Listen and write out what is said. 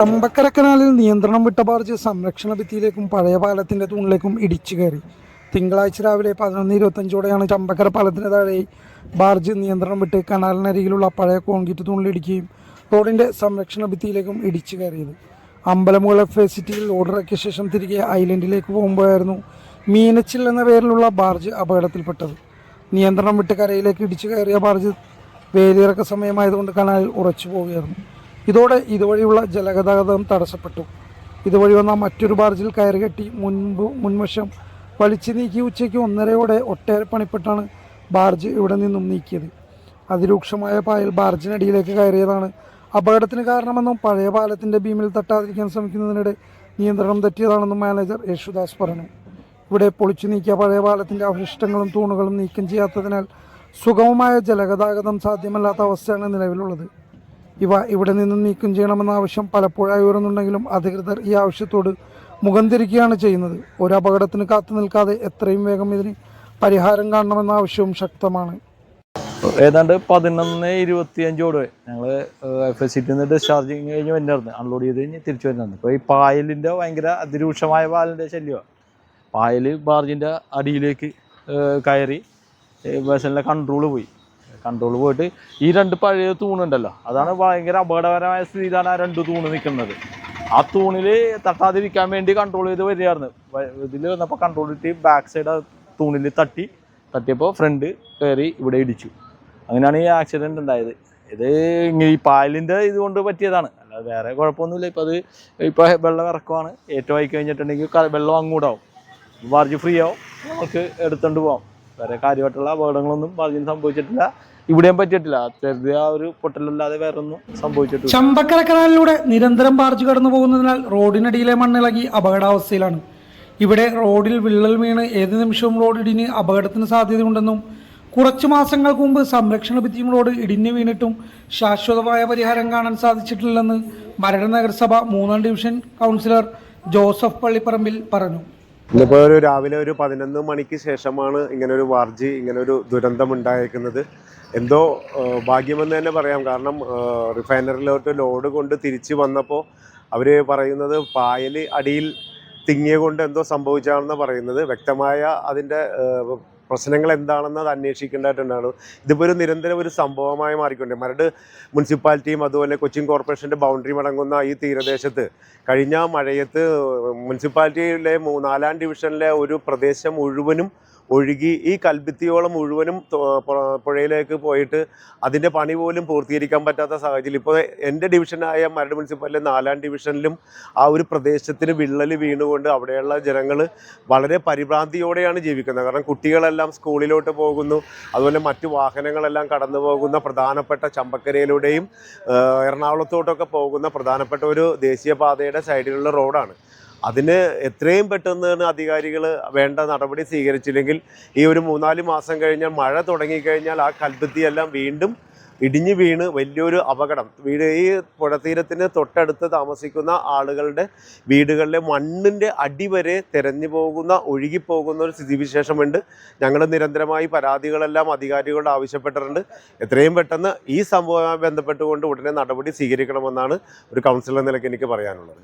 ചമ്പക്കര കനാലിൽ നിയന്ത്രണം വിട്ട ബാർജ് സംരക്ഷണ ഭിത്തിയിലേക്കും പഴയ പാലത്തിന്റെ തൂണിലേക്കും ഇടിച്ചു കയറി. തിങ്കളാഴ്ച രാവിലെ പതിനൊന്ന് ഇരുപത്തഞ്ചോടെയാണ് ചമ്പക്കര പാലത്തിന് താഴെ ബാർജ് നിയന്ത്രണം വിട്ട് കനാലിനരികിലുള്ള പഴയ കോൺക്രീറ്റ് തൂണിലിടിക്കുകയും റോഡിന്റെ സംരക്ഷണ ഭിത്തിയിലേക്കും ഇടിച്ചു കയറിയത്. അമ്പലമുകള ഫെസിറ്റിയിൽ ലോഡ് ഇറക്കിയ ശേഷം തിരികെ ഐലൻഡിലേക്ക് പോകുമ്പോഴായിരുന്നു മീനച്ചിൽ എന്ന പേരിലുള്ള ബാർജ് അപകടത്തിൽപ്പെട്ടത്. നിയന്ത്രണം വിട്ട് കരയിലേക്ക് ഇടിച്ചു കയറിയ ബാർജ് വേലിയിറക്ക സമയമായതുകൊണ്ട് കനാലിൽ ഉറച്ചു പോവുകയായിരുന്നു. ഇതോടെ ഇതുവഴിയുള്ള ജലഗതാഗതം തടസ്സപ്പെട്ടു. ഇതുവഴി വന്ന മറ്റൊരു ബാർജിൽ കയറി കെട്ടി മുൻപ് മുൻവശം വലിച്ചു നീക്കി ഉച്ചയ്ക്ക് ഒന്നരയോടെ ഒട്ടേറെ പണിപ്പെട്ടാണ് ബാർജ് ഇവിടെ നിന്നും നീക്കിയത്. അതിരൂക്ഷമായ പായൽ ബാർജിനടിയിലേക്ക് കയറിയതാണ് അപകടത്തിന് കാരണമെന്നും പഴയ പാലത്തിന്റെ ഭീമിൽ തട്ടാതിരിക്കാൻ ശ്രമിക്കുന്നതിനിടെ നിയന്ത്രണം തെറ്റിയതാണെന്നും മാനേജർ യേശുദാസ് പറഞ്ഞു. ഇവിടെ പൊളിച്ചു നീക്കിയ പഴയ പാലത്തിന്റെ അവശിഷ്ടങ്ങളും തൂണുകളും നീക്കം ചെയ്യാത്തതിനാൽ സുഗമമായ ജലഗതാഗതം സാധ്യമല്ലാത്ത അവസ്ഥയാണ് നിലവിലുള്ളത്. ഇവ ഇവിടെ നിന്ന് നീക്കം ചെയ്യണമെന്ന ആവശ്യം പലപ്പോഴായി ഉയർന്നുണ്ടെങ്കിലും അധികൃതർ ഈ ആവശ്യത്തോട് മുഖം തിരിക്കുകയാണ് ചെയ്യുന്നത്. ഒരു അപകടത്തിന് കാത്തു നിൽക്കാതെ എത്രയും വേഗം ഇതിന് പരിഹാരം കാണണമെന്ന ആവശ്യവും ശക്തമാണ്. ഏതാണ്ട് പതിനൊന്ന് ഇരുപത്തിയഞ്ചോട് ഞങ്ങൾ എഫ് എസ് സിറ്റിൽ നിന്ന് ഡിസ്ചാർജിങ് കഴിഞ്ഞ് വരുന്നായിരുന്നു അൺലോഡ് ചെയ്ത് കഴിഞ്ഞ് തിരിച്ചു വരുന്നായിരുന്നു ഇപ്പോൾ ഈ പായലിന്റെ ഭയങ്കര അതിരൂക്ഷമായ പാലിന്റെ ശല്യമാണ് പായൽ ബാർജിന്റെ അടിയിലേക്ക് കയറി ബസ്സിലെ കൺട്രോൾ പോയി. കൺട്രോൾ പോയിട്ട് ഈ രണ്ട് പഴയ തൂണുണ്ടല്ലോ അതാണ് ഭയങ്കര അപകടകരമായ സ്ഥിതിയിലാണ് ആ രണ്ട് തൂണ് നിൽക്കുന്നത്. ആ തൂണിൽ തട്ടാതിരിക്കാൻ വേണ്ടി കൺട്രോൾ ചെയ്ത് വരികയായിരുന്നു. ഇതിൽ വന്നപ്പോൾ കൺട്രോൾ ഇട്ട് ബാക്ക് സൈഡ് തൂണിൽ തട്ടി. തട്ടിയപ്പോൾ ഫ്രണ്ട് കയറി ഇവിടെ ഇടിച്ചു. അങ്ങനെയാണ് ഈ ആക്സിഡന്റ് ഉണ്ടായത്. ഇത് ഇങ്ങനെ ഈ പായലിന്റെ ഇതുകൊണ്ട് പറ്റിയതാണ്. അല്ലാതെ വേറെ കുഴപ്പമൊന്നുമില്ല. ഇപ്പോൾ അത് ഇപ്പോൾ വെള്ളം ഇറക്കുവാണ്. ഏറ്റവും ആയി കഴിഞ്ഞിട്ടുണ്ടെങ്കിൽ വെള്ളം അങ്ങൂടാവും. വാർജ് ഫ്രീ ആവും. നമുക്ക് എടുത്തുകൊണ്ട് പോകാം വേറെ കാര്യമായിട്ടുള്ള അപകടങ്ങളൊന്നും ഭാഗ്യം സംഭവിച്ചിട്ടില്ല. ഇവിടെയും പറ്റിയിട്ടില്ല. ചെറിയ ആ ഒരു പൊട്ടലല്ലാതെ വേറെ ഒന്നും സംഭവിച്ചിട്ടില്ല. ചമ്പക്കര കനാലിലൂടെ നിരന്തരം പാർച്ചു കടന്നു പോകുന്നതിനാൽ റോഡിനടിയിലെ മണ്ണിളകി അപകടാവസ്ഥയിലാണ്. ഇവിടെ റോഡിൽ വിള്ളൽ വീണ് ഏത് നിമിഷവും റോഡ് ഇടിഞ്ഞ് അപകടത്തിന് സാധ്യതയുണ്ടെന്നും കുറച്ചു മാസങ്ങൾക്ക് മുമ്പ് സംരക്ഷണ ഭിത്തിയും റോഡ് ഇടിഞ്ഞു വീണിട്ടും ശാശ്വതമായ പരിഹാരം കാണാൻ സാധിച്ചിട്ടില്ലെന്ന് മരട് നഗരസഭ മൂന്നാം ഡിവിഷൻ കൗൺസിലർ ജോസഫ് പള്ളിപ്പറമ്പിൽ പറഞ്ഞു. ഇന്നിപ്പോൾ ഒരു രാവിലെ ഒരു പതിനൊന്ന് മണിക്ക് ശേഷമാണ് ഇങ്ങനെ ഒരു വാർജി ഇങ്ങനെ ഒരു ദുരന്തം ഉണ്ടായിരിക്കുന്നത് എന്തോ ഭാഗ്യമെന്ന് തന്നെ പറയാം. കാരണം റിഫൈനറിയിലോട്ട് ലോഡ് കൊണ്ട് തിരിച്ചു വന്നപ്പോൾ അവർ പറയുന്നത് പായൽ അടിയിൽ തിങ്ങിയ കൊണ്ട് എന്തോ സംഭവിച്ചാണെന്ന് പറയുന്നത്. വ്യക്തമായ അതിന്റെ പ്രശ്നങ്ങൾ എന്താണെന്ന് അത് അന്വേഷിക്കേണ്ടതായിട്ടുണ്ടാണ്. ഇതിപ്പോൾ ഒരു നിരന്തരം ഒരു സംഭവമായി മാറിക്കൊണ്ട് മരട് മുനിസിപ്പാലിറ്റിയും അതുപോലെ കൊച്ചിൻ കോർപ്പറേഷന്റെ ബൗണ്ടറി മടങ്ങുന്ന ഈ തീരദേശത്ത് കഴിഞ്ഞ മഴയത്ത് മുനിസിപ്പാലിറ്റിയിലെ നാലാം ഡിവിഷനിലെ ഒരു പ്രദേശം മുഴുവനും ഒഴുകി ഈ കൽഭിത്തിയോളം മുഴുവനും പുഴയിലേക്ക് പോയിട്ട് അതിന്റെ പണി പോലും പൂർത്തീകരിക്കാൻ പറ്റാത്ത സാഹചര്യം. ഇപ്പോൾ എന്റെ ഡിവിഷനായ മരട് മുനിസിപ്പാലിറ്റി നാലാം ഡിവിഷനിലും ആ ഒരു പ്രദേശത്തിന് വിള്ളൽ വീണുകൊണ്ട് അവിടെയുള്ള ജനങ്ങൾ വളരെ പരിഭ്രാന്തിയോടെയാണ് ജീവിക്കുന്നത്. കാരണം കുട്ടികളെല്ലാം സ്കൂളിലോട്ട് പോകുന്നു. അതുപോലെ മറ്റു വാഹനങ്ങളെല്ലാം കടന്നു പോകുന്ന പ്രധാനപ്പെട്ട ചമ്പക്കരയിലൂടെയും എറണാകുളത്തോട്ടൊക്കെ പോകുന്ന പ്രധാനപ്പെട്ട ഒരു ദേശീയപാതയുടെ സൈഡിലുള്ള റോഡാണ്. അതിന് എത്രയും പെട്ടെന്ന് അധികാരികൾ വേണ്ട നടപടി സ്വീകരിച്ചില്ലെങ്കിൽ ഈ ഒരു മൂന്നാൽ മാസം കഴിഞ്ഞാൽ മഴ തുടങ്ങിക്കഴിഞ്ഞാൽ ആ കൽപ്പത്തിയെല്ലാം വീണ്ടും ഇടിഞ്ഞു വീണ് വലിയൊരു അപകടം. വീട് ഈ പുഴത്തീരത്തിന് തൊട്ടടുത്ത് താമസിക്കുന്ന ആളുകളുടെ വീടുകളിലെ മണ്ണിന്റെ അടി വരെ തെരഞ്ഞു പോകുന്ന ഒഴുകിപ്പോകുന്ന ഒരു സ്ഥിതിവിശേഷമുണ്ട്. ഞങ്ങൾ നിരന്തരമായി പരാതികളെല്ലാം അധികാരികളോട് ആവശ്യപ്പെട്ടിട്ടുണ്ട്. എത്രയും പെട്ടെന്ന് ഈ സംഭവവുമായി ബന്ധപ്പെട്ടുകൊണ്ട് ഉടനെ നടപടി സ്വീകരിക്കണമെന്നാണ് ഒരു കൗൺസിലർ നിലയ്ക്ക് എനിക്ക് പറയാനുള്ളത്.